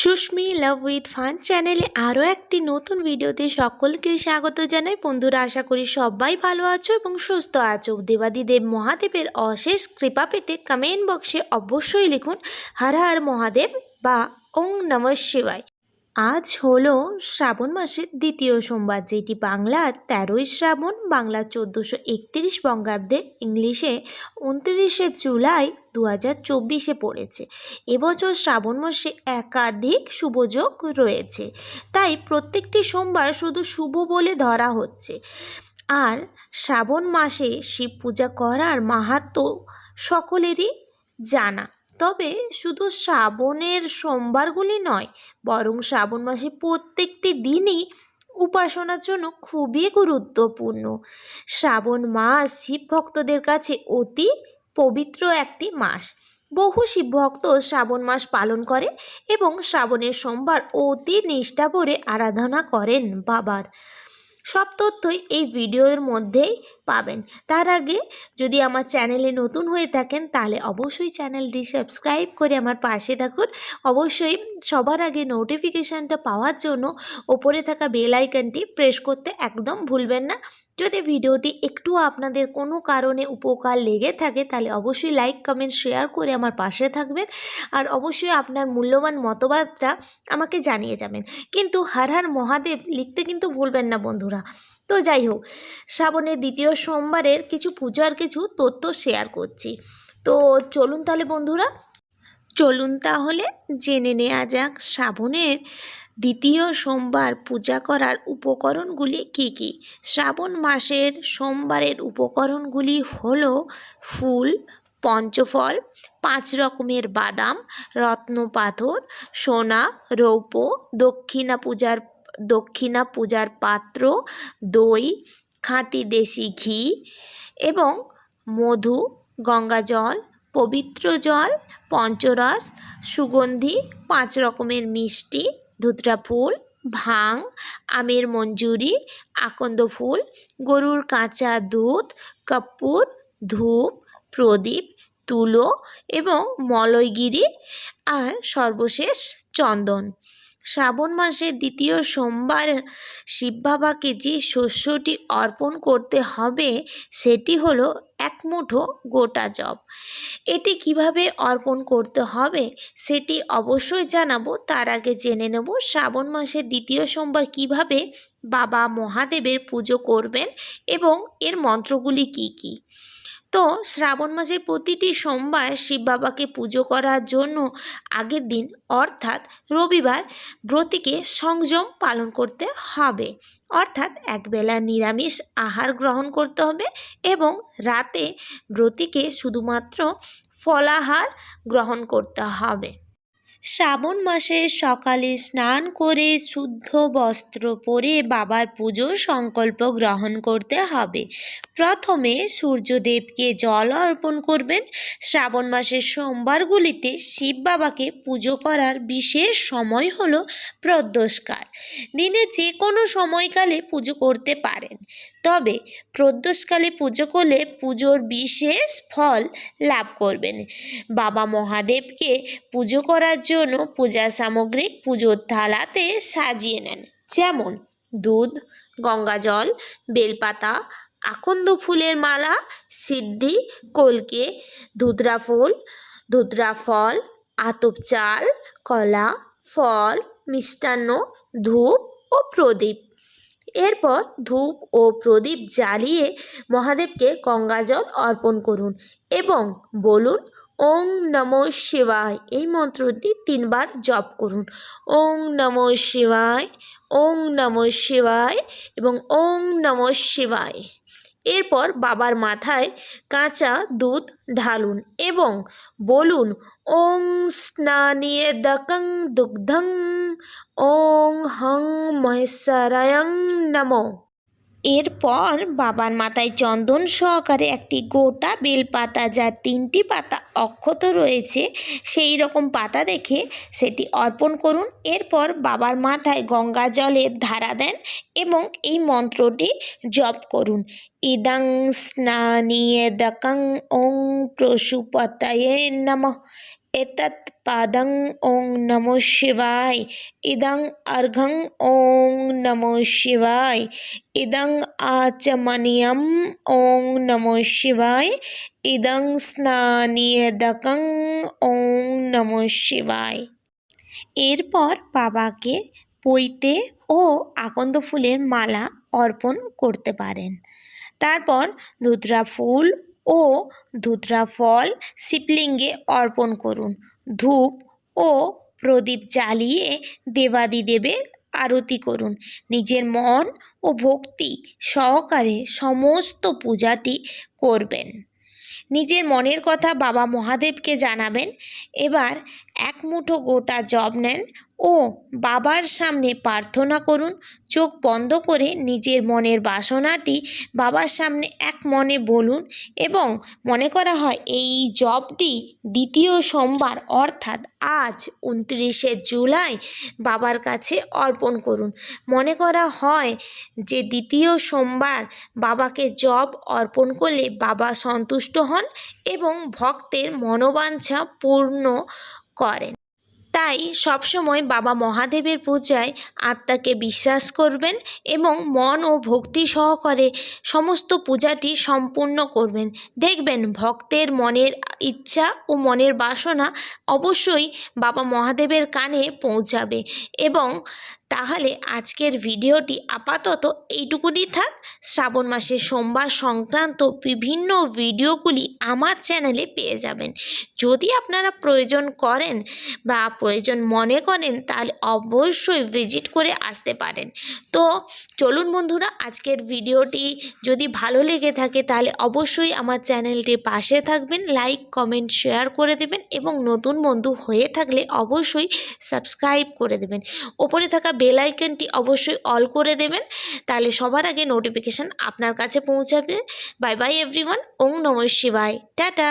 Susmi love with fun চ্যানেলে আরও একটি নতুন ভিডিওতে সকলকে স্বাগত জানাই। বন্ধুরা, আশা করি সবাই ভালো আছো এবং সুস্থ আছো। দেবাদিদেব মহাদেবের অশেষ কৃপা পেতে কমেন্ট বক্সে অবশ্যই লিখুন, হর হর মহাদেব বা ওং নম শিবায় আজ হলো শ্রাবণ মাসের দ্বিতীয় সোমবার, যেটি বাংলার তেরোই শ্রাবণ বাংলা চোদ্দোশো একত্রিশ বঙ্গাব্দে ইংলিশে উনত্রিশে জুলাই দু হাজার চব্বিশে পড়েছে। এবছর শ্রাবণ মাসে একাধিক শুভযোগ রয়েছে। তাই প্রত্যেকটি সোমবার শুধু শুভ বলে ধরা হচ্ছে। আর শ্রাবণ মাসে শিব পূজা করার মাহাত্ম্য সকলেরই জানা। তবে শুধু শ্রাবণের সোমবারগুলি নয়, বরং শ্রাবণ মাসে প্রত্যেকটি দিনই উপাসনার জন্য খুবই গুরুত্বপূর্ণ। শ্রাবণ মাস শিব ভক্তদের কাছে অতি পবিত্র একটি মাস। বহু শিবভক্ত শ্রাবণ মাস পালন করে এবং শ্রাবণের সোমবার অতি নিষ্ঠা ভরে আরাধনা করেন বাবার। সব তথ্যই এই ভিডিওর মধ্যেই পাবেন। তার আগে যদি আমার চ্যানেলে নতুন হয়ে থাকেন, তাহলে অবশ্যই চ্যানেলটি সাবস্ক্রাইব করে আমার পাশে থাকুন। অবশ্যই সবার আগে নোটিফিকেশানটা পাওয়ার জন্য ওপরে থাকা বেল আইকনটি প্রেস করতে একদম ভুলবেন না। যদি ভিডিওটি একটু আপনাদের কোনো কারণে উপকার লেগে থাকে, তাহলে অবশ্যই লাইক কমেন্ট শেয়ার করে আমার পাশে থাকবেন। আর অবশ্যই আপনার মূল্যবান মতবাদটা আমাকে জানিয়ে যাবেন। কিন্তু হার হার মহাদেব লিখতে কিন্তু ভুলবেন না বন্ধুরা। তো যাই হোক, শ্রাবণের দ্বিতীয় সোমবারের কিছু পূজার কিছু তথ্য শেয়ার করছি। তো চলুন তাহলে বন্ধুরা, চলুন তাহলে জেনে নেওয়া যাক শ্রাবণের দ্বিতীয় সোমবার পূজা করার উপকরণগুলি কি কি? শ্রাবণ মাসের সোমবারের উপকরণগুলি হল ফুল, পঞ্চফল, পাঁচ রকমের বাদাম রত্ন পাথর সোনা, রৌপ্য, দক্ষিণা পূজার দক্ষিণা পূজার পাত্র, দই, খাঁটি দেশি ঘি এবং মধু, গঙ্গা জল, পবিত্র জল, পঞ্চরস, সুগন্ধি, পাঁচ রকমের মিষ্টি ধুতরা ফুল ভাং আমের মঞ্জুরি, আকন্দ ফুল, গরুর কাঁচা দুধ, কপ্পুর, ধূপ, প্রদীপ, তুলো এবং মলয়গিরি আর সর্বশেষ চন্দন। শ্রাবণ মাসের দ্বিতীয় সোমবার শিব বাবাকে যে শস্যটি অর্পণ করতে হবে, সেটি হলো এক মুঠো গোটা জব এটি কীভাবে অর্পণ করতে হবে, সেটি অবশ্যই জানাব। তার আগে জেনে নেব, শ্রাবণ মাসের দ্বিতীয় সোমবার কীভাবে বাবা মহাদেবের পুজো করবেন এবং এর মন্ত্রগুলি কি কি। তো শ্রাবণ মাসের প্রতিটি সোমবার শিব বাবাকে পুজো করার জন্য আগের দিন, অর্থাৎ রবিবার, ব্রতীকে সংযম পালন করতে হবে। অর্থাৎ একবেলা নিরামিষ আহার গ্রহণ করতে হবে এবং রাতে ব্রতীকে শুধুমাত্র ফলাহার গ্রহণ করতে হবে। শ্রাবণ মাসে সকালে স্নান করে শুদ্ধ বস্ত্র পরে বাবার পুজোর সংকল্প গ্রহণ করতে হবে। প্রথমে সূর্যদেবকে জল অর্পণ করবেন। শ্রাবণ মাসের সোমবারগুলিতে শিব বাবাকে পুজো করার বিশেষ সময় হলো প্রদোষকাল দিনে যে কোনো সময়কালে পুজো করতে পারেন। তবে প্রদোষকালে পুজো করলে পুজোর বিশেষ ফল লাভ করবেন। বাবা মহাদেবকে পুজো করার জন্য পূজা সামগ্রী পুজোর থালাতে সাজিয়ে নেন। যেমন দুধ গঙ্গাজল বেলপাতা, আকন্দ ফুলের মালা, সিদ্ধি, কলকে, ধুতরা ফুল, ধুতরা ফল, আতপ চাল, কলা, ফল, মিষ্টান্ন, ধূপ ও প্রদীপ। এরপর ধূপ ও প্রদীপ জ্বালিয়ে মহাদেবকে গঙ্গাজল অর্পণ করুন এবং বলুন ওং নম শিবায়। এই মন্ত্রটি তিনবার জপ করুন। ওং নম শিবায়, ওং নম শিবায় এবং ওং নম শিবায়। এরপর বাবার মাথায় কাঁচা দুধ ঢালুন এবং বলুন, ওং স্নানিয়ে দকং দুগ্ধং, ওং হং মহেশ্বরায়ং নমঃ। এরপর বাবার মাথায় চন্দন সহকারে একটি গোটা বেলপাতা যার তিনটি পাতা অক্ষত রয়েছে, সেই রকম পাতা দেখে সেটি অর্পণ করুন। এরপর বাবার মাথায় গঙ্গা জলের ধারা দেন এবং এই মন্ত্রটি জপ করুন। ইদং স্নানিয়ে দকং ওং প্রসুপতয়ে নমঃ। एतत् पादं ॐ नमो शिवाय इदं अर्घं ॐ नमो शिवाय इदं आचमनीयम् ॐ नमो शिवाय इदं স্নানিয়দকং ওং নমঃ শিবায় এরপর বাবাকে পৈতে ও আকন্দ ফুলের মালা অর্পণ করতে পারেন তারপর ধুতরা ফুল ও ধুতরা ফল শিবলিঙ্গে অর্পণ করুন। ধূপ ও প্রদীপ জ্বালিয়ে দেবাদিদেবের আরতি করুন। নিজের মন ও ভক্তি সহকারে সমস্ত পূজাটি করবেন। নিজের মনের কথা বাবা মহাদেবকে জানাবেন। এবার এক মুঠো গোটা জব নেন ও বাবার সামনে প্রার্থনা করুন। চোখ বন্ধ করে নিজের মনের বাসনাটি বাবার সামনে এক মনে বলুন এবং মনে করা হয় এই জবটি দ্বিতীয় সোমবার অর্থাৎ আজ উনত্রিশে জুলাই বাবার কাছে অর্পণ করুন। মনে করা হয় যে দ্বিতীয় সোমবার বাবাকে জব অর্পণ করলে বাবা সন্তুষ্ট হন এবং ভক্তের মনোবাঞ্ছা পূর্ণ করেন। তাই সবসময় বাবা মহাদেবের পূজায় আত্মাকে বিশ্বাস করবেন এবং মন ও ভক্তি সহকারে সমস্ত পূজাটি সম্পূর্ণ করবেন। দেখবেন ভক্তের মনের ইচ্ছা ও মনের বাসনা অবশ্যই বাবা মহাদেবের কানে পৌঁছাবে এবং তাহলে আজকের ভিডিওটি আপাতত এইটুকুনি থাক। শ্রাবণ মাসের সোমবার সংক্রান্ত বিভিন্ন ভিডিওগুলি আমার চ্যানেলে পেয়ে যাবেন। যদি আপনারা প্রয়োজন করেন বা প্রয়োজন মনে করেন, তাহলে অবশ্যই ভিজিট করে আসতে পারেন। তো চলুন বন্ধুরা, আজকের ভিডিওটি যদি ভালো লেগে থাকে, তাহলে অবশ্যই আমার চ্যানেলটি পাশে থাকবেন, লাইক, কমেন্ট, শেয়ার করে দেবেন এবং নতুন বন্ধু হয়ে থাকলে অবশ্যই সাবস্ক্রাইব করে দেবেন। ওপরে থাকা বেল অবশ্যই অল করে দেবেন। তাহলে সবার আগে নোটিফিকেশান আপনার কাছে পৌঁছাবে। বাই বাই এভরিওয়ান ওং নম শিবায়। টাটা!